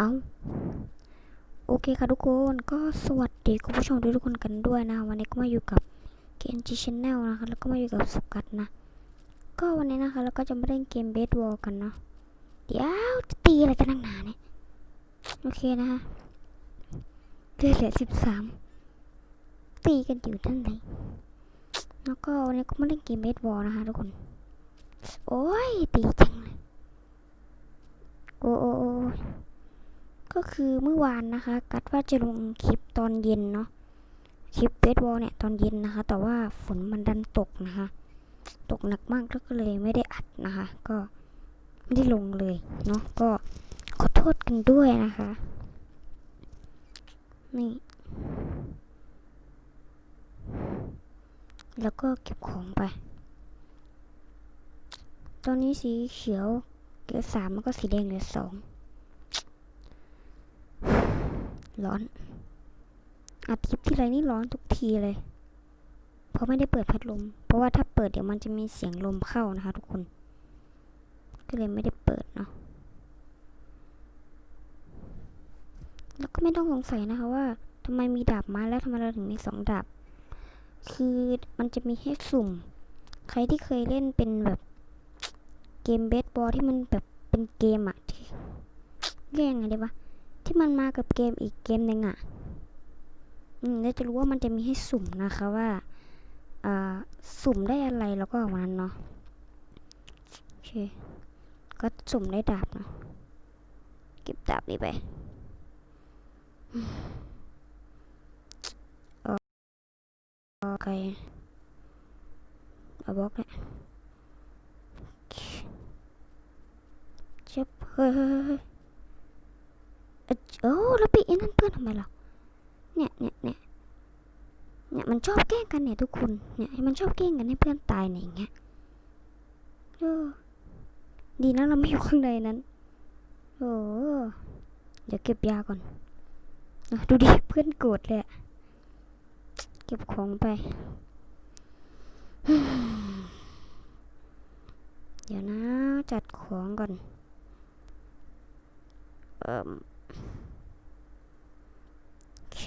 เอาโอเคค่ะทุกคนก็สวัสดีคุณผู้ชมทุกคนกันด้วยนะ วันนี้ก็มาอยู่กับ KNG Channel นะคะ แล้วก็มาอยู่กับสุกัดนะ ก็วันนี้นะคะเราก็จะมาเล่นเกมเบสบอลกันเนาะเดี๋ยวจะตีอะไรกันนักหนาเนี่ยโอเคนะคะเลือดเหลือสิบสามตีกันอยู่ท่านไหนแล้วก็วันนี้ก็มาเล่นเกมเบสบอลนะคะทุกคน โอ้ยตีจังเลยโอ้โอ้ ก็คือเมื่อวานนะคะ กัดว่าจะลงคลิปตอนเย็นเนาะคลิปเบสบอลเนี่ยตอนเย็นนะคะ แต่ว่าฝนมันดันตกนะคะ ตกหนักมากแล้วก็เลยไม่ได้อัดนะคะ ก็ไม่ได้ลงเลยเนาะก็ขอโทษกันด้วยนะคะ นี่ แล้วก็เก็บของไป ตอนนี้สีเขียวเหลือสามแล้วก็สีแดงเหลือสอง ร้อนอัดคลิปที่ไรนี่ร้อนทุกทีเลย เพราะไม่ได้เปิดพัดลม เพราะว่าถ้าเปิดเดี๋ยวมันจะมีเสียงลมเข้านะคะทุกคน ก็เลยไม่ได้เปิดเนาะ แล้วก็ไม่ต้องสงสัยนะคะว่าทำไมมีดาบม้แล้วทำไมเราถึงมีสองดาบ คือมันจะมีให้สุ่ม ใครที่เคยเล่นเป็นแบบเกมเบสบอลที่มันแบบเป็นเกมอะที่เรียกยังไงดีวะ ที่มันมากับเกมอีกเกมหนึ่งอะอืมแล้วจะรู้ว่ามันจะมีให้สุ่มนะคะว่าอ่าสุ่มได้อะไรแล้วก็เอาวันเนาะโอเคก็สุ่มได้ดาบเนาะเก็บดาบนี้ไปอืมโอเคเอาบล็อกเนี่ยเจ็บเฮ้ย โอ้แล้วไปไอ้นั่นเพื่อนทำไมล่ะเนี่ยเนี่ยเนี่ยเนี่ยมันชอบแกล้งกันเนี่ยทุกคนเนี่ยมันชอบแกล้งกันให้เพื่อนตายเนี่ยอย่างเงี้ยเออดีนะเราไม่อยู่ข้างในนั้นโอ้เดี๋ยวเก็บยาก่อนดูดิเพื่อนโกรธเลยเก็บของไป เดี๋ยวนะจัดของก่อน เอ่ม โอเค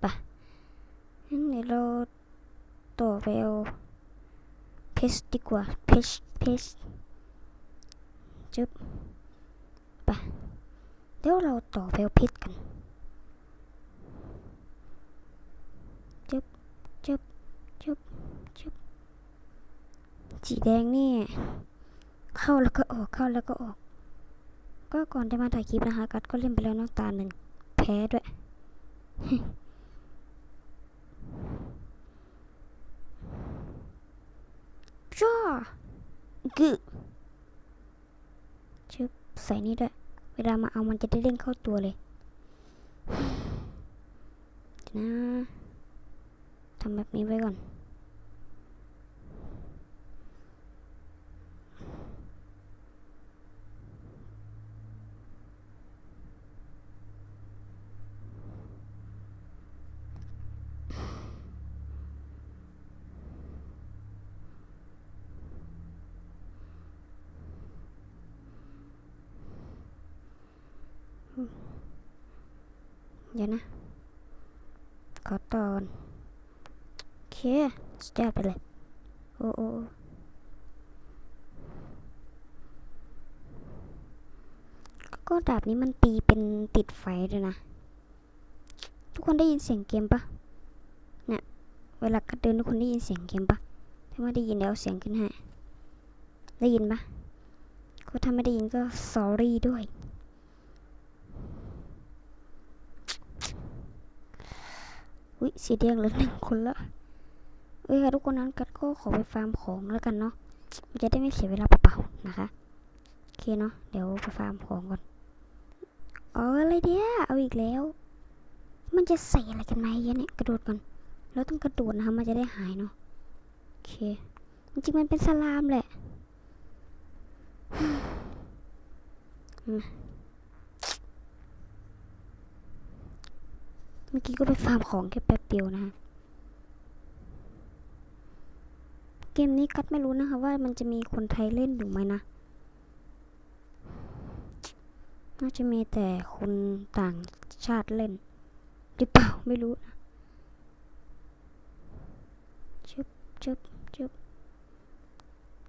ไปงั้นเดี๋ยวเราต่อไปเอาเพชรดีกว่าเพชรเพชรจึ๊บไปเดี๋ยวเราต่อไปเอาเพชรกันจึ๊บจึ๊บจึ๊บจึ๊บสีแดงนี่เข้าแล้วก็ออกเข้าแล้วก็ออก ก็ก่อนจะมาถ่ายคลิปนะคะกัดก็เล่นไปแล้วน้ำตาหนึ่งแพ้ด้วยจ้ากือชึบใส่นี่ด้วย เวลามาเอามันจะได้เด้งเข้าตัวเลยนะทำแบบนี้ไว้ก่อน เดี๋ยวนะ ขอตอนโอเคสุดยอดไปเลย โอ้โอ้ก็ดาบนี้มันตีเป็นติดไฟด้วยนะ ทุกคนได้ยินเสียงเกมปะเนี่ยเวลากัดเดินทุกคนได้ยินเสียงเกมปะถ้าไม่ได้ยินเดี๋ยวเอาเสียงขึ้นให้ได้ยินปะก็ถ้าไม่ได้ยินก็ sorry ด้วย อุ้ยสีแดงเหลือหนึ่งคนละเอ้ยค่ะทุกคนนั้นกัดก็ขอไปฟาร์มของแล้วกันเนาะมันจะได้ไม่เสียเวลาเปล่าๆนะคะโอเคเนาะเดี๋ยวไปฟาร์มของก่อนอ๋ออะไรเดียเอาอีกแล้ว มันจะใส่อะไรกันไหมเยอะเนี่ยกระโดดก่อนแล้วต้องกระโดดนะคะมันจะได้หายเนาะโอเคจริงมันเป็นสลามแหละ มเมื่อกี้ก็ไปฟาร์มของแค่แป๊บเดียวนะคะเกมนี้กัดไม่รู้นะคะว่ามันจะมีคนไทยเล่นอยู่ไหมนะ น่าจะมีแต่คนต่างชาติเล่น หรือเปล่าไม่รู้นะชึบชึบชึบ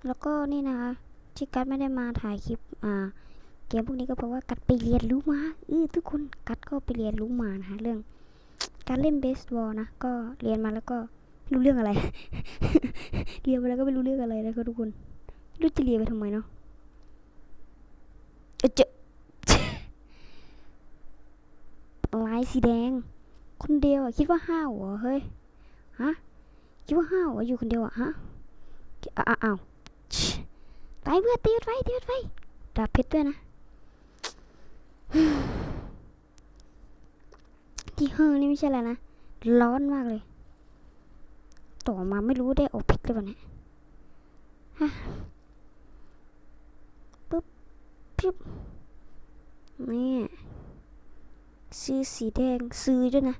แล้วก็นี่นะคะที่กัดไม่ได้มาถ่ายคลิปอ่าเกมพวกนี้ก็เพราะว่ากัดไปเรียนรู้มาเออทุกคนกัดก็ไปเรียนรู้มานะคะเรื่อง การเล่นเบสบอลนะก็เรียนมาแล้วก็ไม่รู้เรื่องอะไร เรียนมาแล้วก็ไม่รู้เรื่องอะไรนะคะทุกคนรู้จะเรียนไปทำไมเนาะเจอลายสีแดง คนเดียวอะคิดว่าห้าวเหรอเฮ้ยฮะคิดว่าห้าวเหรออยู่คนเดียวอะฮะอ้าวอ้าไปเพื่อตีมันไฟตีมันไฟดาบเพชรด้วยนะ ที่เฮอนี่ไม่ใช่อะไรนะ ร้อนมากเลย ต่อมาไม่รู้ได้ออกพิษหรือเปล่าเนี่ยฮะปึ๊บปึ๊บนี่ซื้อสีแดงซื้อด้วยนะ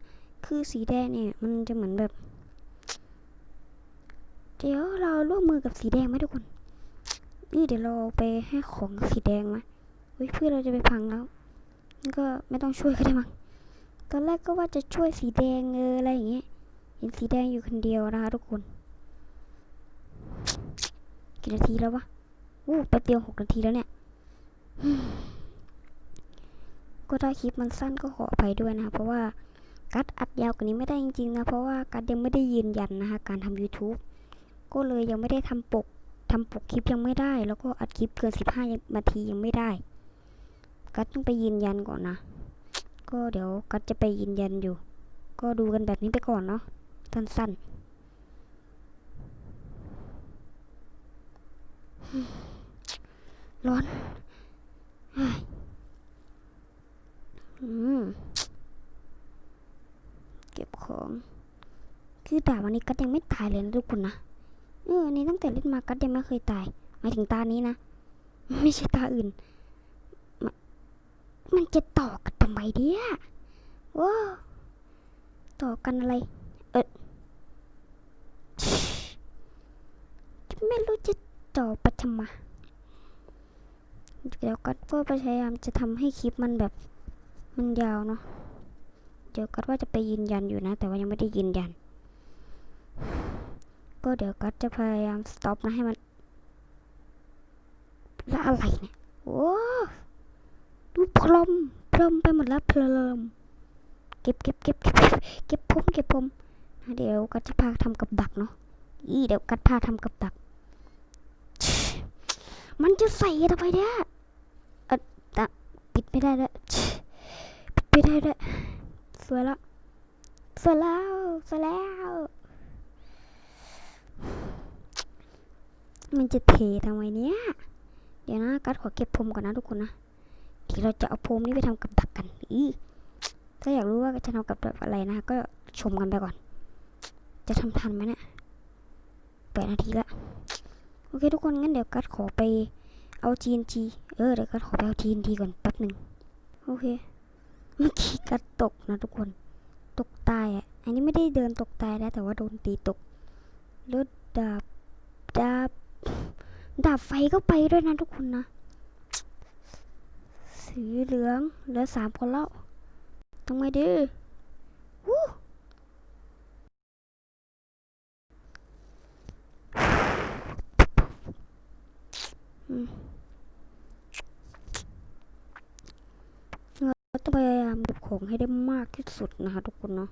คือสีแดงเนี่ย มันจะเหมือนแบบ เดี๋ยวเราร่วมมือกับสีแดงไหมทุกคนนี่เดี๋ยวเราไปให้ของสีแดงไหมเฮ้ยเพื่อเราจะไปพังแล้วก็ไม่ต้องช่วยก็ได้มั้ง ตอนแรกก็ว่าจะช่วยสีแดงเอออะไรอย่างเงี้ยเห็นสีแดงอยู่คนเดียวนะคะทุกคนกี่นาทีแล้ววะอู้แป๊บเดียวหกนาทีแล้วเนี่ยก็ถ้าคลิปมันสั้นก็ขออภัยด้วยนะคะเพราะว่ากัดอัดยาวกว่านี้ไม่ได้จริงๆนะเพราะว่ากัดยังไม่ได้ยืนยันนะคะการทำ YouTube ก็เลยยังไม่ได้ทำปกทำปกคลิปยังไม่ได้ แล้วก็อัดคลิปเกิน 15นาทียังไม่ได้ กัดต้องไปยืนยันก่อนนะ ก็เดี๋ยวกัดจะไปยืนยันอยู่ ก็ดูกันแบบนี้ไปก่อนเนาะสั้นๆ ร้อนเฮ้ยอืมเก็บของ คือดาบวันนี้กัดยังไม่ตายเลยนะทุกคนนะ เออ นี้ตั้งแต่เล่นมากัดยังไม่เคยตาย หมายถึงตานี้นะ ไม่ใช่ตาอื่น มันมันจะำไมเดียว้าต่อกันอะไร เออไม่รู้จะต่อไปทำไมเดี๋ยวกัดก็พยายามจะทำให้คลิปมันแบบมันยาวเนาะ เดี๋ยวกัดว่าจะไปยืนยันอยู่นะ แต่ว่ายังไม่ได้ยืนยัน ก็เดี๋ยวกัดจะพยายามสต็อปนะให้มันล้วอะไรเนี่ย โอ้ ดูพรม พรมไปหมดแล้วเพลิมเก็บเก็บเก็บเก็บเก็บผมเก็บผมเดี๋ยวกัดจะพาทำกับดักเนาะอีเดี๋ยวกัดพาทำกับดัก มันจะใส่ทำไมเนี่ยเอออะปิดไม่ได้แล้วปิดไม่ได้แล้วสวยล้วสวยแล้วสวยแล้ว มันจะเททำไมเนี่ยเดี๋ยวนะกัดขอเก็บพรมก่อนนะทุกคนนะ เดี๋ยวเราจะเอาพรมนี้ไปทำกับดักกันอีถ้าอยากรู้ว่าจะทำกับดักอะไรนะก็ชมกันไปก่อน จะทำทันไหมเนี่ยแปดนาทีละโอเคทุกคนงั้นเดี๋ยวกัดขอไปเอา TNT เออเดี๋ยวกัดขอไปเอา TNT ก่อนแป๊บหนึ่งโอเคเมื่อกี้กัดตกนะทุกคน ตกตายอะอันนี้ไม่ได้เดินตกตายแล้วแต่ว่าโดนตีตกแล้วดาบดาบดาบไฟก็ไปด้วยนะทุกคนนะ สีเหลืองเหลือสามคนแล้วทำไงดีวู้เราต้องพยายามเก็บของให้ได้มากที่สุดนะคะทุกคนเนาะ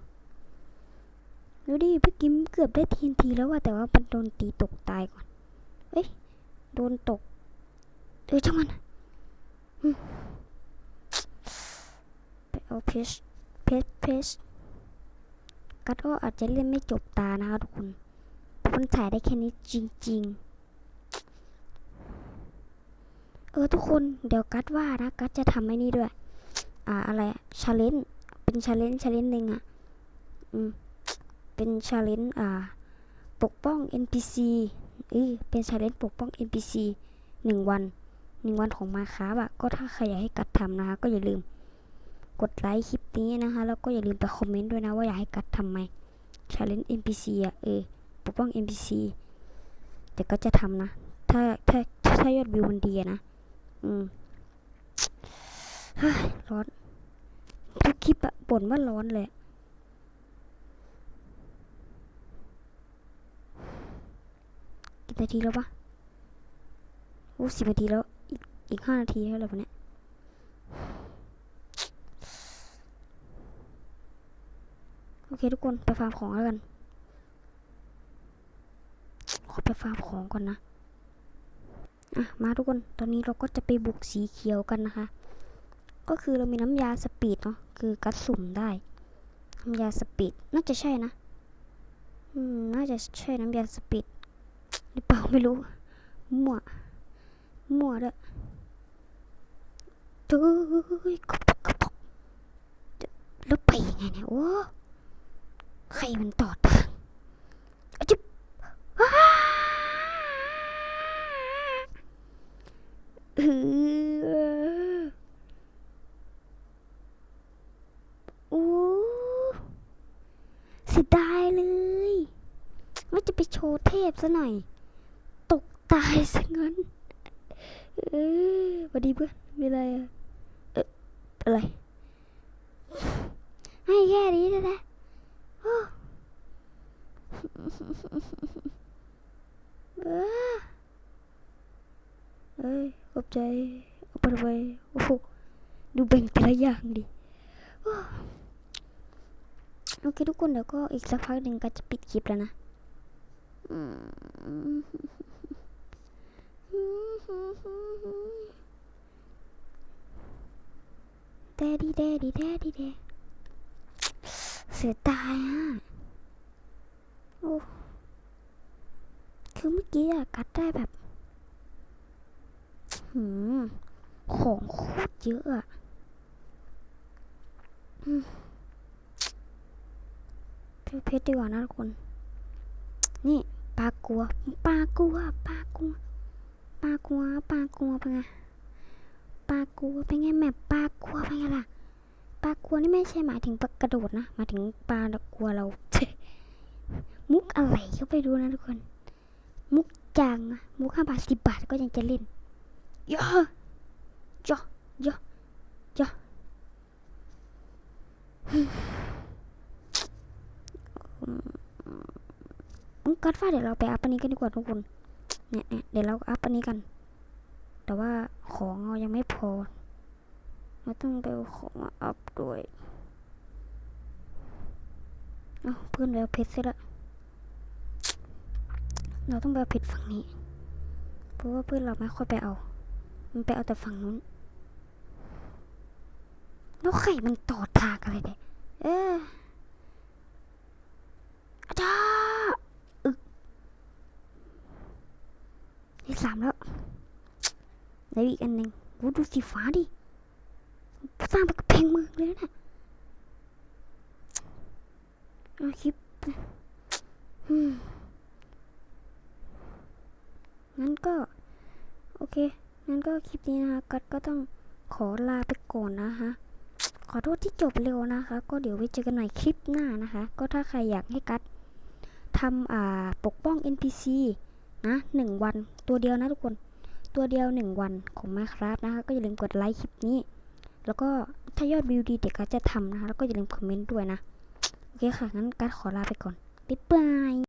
ดูดิพี่กิมเกือบได้ทีนทีแล้วว่าแต่ว่ามันโดนตีตกตายก่อน เอ้ย โดนตก เออช่างมันอืม ไปเอาเพชรเพชรเพชรกัดก็อาจจะเล่นไม่จบตานะคะทุกคนมันถ่ายได้แค่นี้จริง ๆ เออทุกคนเดี๋ยวกัดว่านะกัดจะทำไอ้นี่ด้วย อ่าอะไรชาเลนจ์เป็นชาเลนจ์ชาเลนจ์หนึ่งอะ อืม เป็นชาเลนจ์อ่า ปกป้อง NPC เออเป็นชาเลนจ์ปกป้อง NPC หนึ่งวันหนึ่งวันของมาคาบะก็ถ้าใครอยากให้กัดทำนะคะก็อย่าลืม กดไลค์คลิปนี้นะคะ แล้วก็อย่าลืมไปคอมเมนต์ด้วยนะว่าอยากให้กัดทำไหมชาเลนจ์ NPC อะเออปกป้อง NPC แต่ก็จะทำนะ ถ้าถ้าถ้ายอดวิวมันดีนะ อืมร้อนทุกคลิปอะบ่นว่าร้อนเลยกี่นาทีแล้วปะโอ้สิบนาทีแล้ว อีกอีกห้านาทีแล้วเหรอวะเนี่ย โอ เคทุกคนไปฟาร์มของแล้วกันขอไปฟาร์มของก่อนนะอะมาทุกคนตอนนี้เราก็จะไปบุกสีเขียวกันนะคะ ก็คือเรามีน้ำยาสปีดเนาะคือกัดสุ่มได้น้ำยาสปีดน่าจะใช่นะอืมน่าจะใช่น้ำยาสปีดหรือเปล่าไม่รู้มั่วมั่วด้วยเฮ้ยกระปกกระปกแล้วไปยังไงเนี่ยโอ้ ใครมันต่อทางอจิ๊บอ้าเออโอ้เสียดายเลยว่าจะไปโชว์เทพซะหน่อย ตกตายซะงั้น เออวัดีเพื่อน มีอะไรอะเอออะไร ให้แค่นี้นะนะ โอ้เออเอ้ยขอบใจเอาไปไมโอ้โหดูแบ่งแต่ละอย่างดิโอเคทุกคนเดี๋ยวก็อีกสักพักหนึ่งก็จะปิดคลิปแล้วนะแดดีแดดีแดดีแด เสียดายอะโอ้คือเมื่อกี้อะกัดได้แบบหืมของโคตรเยอะอะอืมเพชรดีกว่านะทุกคน นี่ปลากัวปลากัวปลากัวปลากัวปลากัวเป็นไงปลากัวเป็นไงแมปปลากัวเป็นไงล่ะ ปลากัวนี่ไม่ใช่หมายถึงปลากระโดดนะหมายถึงปลากัวเรา มุกอะไรก็ไปดูนะทุกคน มุกจังอะมุกห้าบาทสิบบาทก็ยังจะเล่นย่อย่อย่อย่ออืมกัดฟ้าเดี๋ยวเราไปอัพอันนี้กันดีกว่าทุกคนเนี่ยเนี่ยเดี๋ยวเราอัพอันนี้กัน แต่ว่าของเรายังไม่พอ เราต้องไปเอาของมาอัพด้วยเอาเพื่อนไปเอาเพชรเสร็จละเราต้องไปเอาเพชรฝั่งนี้ เพราะว่าเพื่อนเราไม่ค่อยไปเอา มันไปเอาแต่ฝั่งนู้น แล้วไข่มันต่อทางอะไรเนี่ย เอออาจารย์อึกที่สามแล้วแล้วอีกอันหนึ่งดูสีฟ้าดิ สร้างเป็นกำแพงเมืองเลยนะเอาคลิปงั้นก็ โอเค งั้นก็คลิปนี้นะคะกัดก็ต้องขอลาไปก่อนนะคะขอโทษที่จบเร็วนะคะ ก็เดี๋ยวไว้เจอกันใหม่คลิปหน้านะคะ ก็ถ้าใครอยากให้กัดทำอ่าปกป้อง NPC นะหนึ่งวันตัวเดียวนะทุกคน ตัวเดียวหนึ่งวันของ Minecraft นะคะ ก็อย่าลืมกดไลค์คลิปนี้ แล้วก็ถ้ายอดวิวดีเด็กก็จะทำนะคะ แล้วก็อย่าลืมคอมเมนต์ด้วยนะ โอเคค่ะ งั้นการขอลาไปก่อน บ๊ายบาย